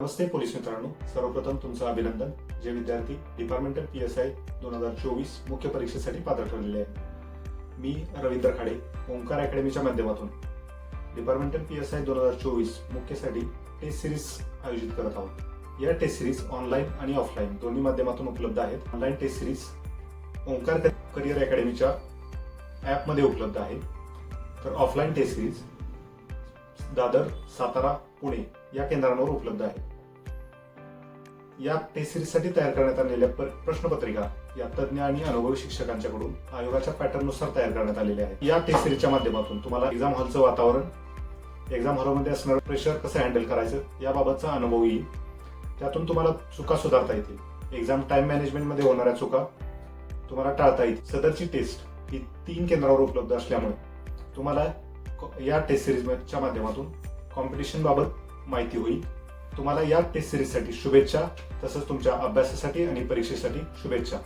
नमस्ते police मित्रांनो सर्वप्रथम तुमचं अभिनंदन. जे विद्यार्थी डिपार्टमेंटल पी एस आय दोन हजार चोवीस मुख्य परीक्षेसाठी पात्र ठरलेले आहेत. मी रवींद्र खाडे ओंकार अकॅडमीच्या माध्यमातून. डिपार्टमेंटल पी एस आय दोन हजार चोवीस मुख्यसाठी टेस्ट सिरीज आयोजित करत आहोत. या टेस्ट सिरीज ऑनलाईन आणि ऑफलाईन दोन्ही माध्यमातून उपलब्ध आहेत. Online test series Omkar career अकॅडमीच्या ॲपमध्ये उपलब्ध आहे. तर offline test series Dadar Satara Pune या केंद्रांवर उपलब्ध आहे. या टेस्ट तयार करण्यात आलेल्या प्र- प्रश्नपत्रिका या तज्ज्ञ आणि अनुभवी शिक्षकांच्याकडून आयोगाच्या पॅटर्ननुसार तयार करण्यात आलेल्या आहेत. या टेस्ट सिरीजच्या माध्यमातून तुम्हाला एक्झाम हॉलचं वातावरण एक्झाम हॉलमध्ये असणारं प्रेशर कसं हँडल करायचं याबाबतचा अनुभव येईल. त्यातून तुम्हाला चुका सुधारता येतील. एक्झाम टाइम मॅनेजमेंटमध्ये होणाऱ्या चुका तुम्हाला टाळता येतील. सदरची टेस्ट ही तीन केंद्रावर उपलब्ध असल्यामुळे तुम्हाला या टेस्ट सिरीजच्या माध्यमातून कॉम्पिटिशनबाबत माहिती होईल. तुम्हाला या टेस्ट सिरीजसाठी शुभेच्छा तसंच तुमच्या अभ्यासासाठी आणि परीक्षेसाठी शुभेच्छा.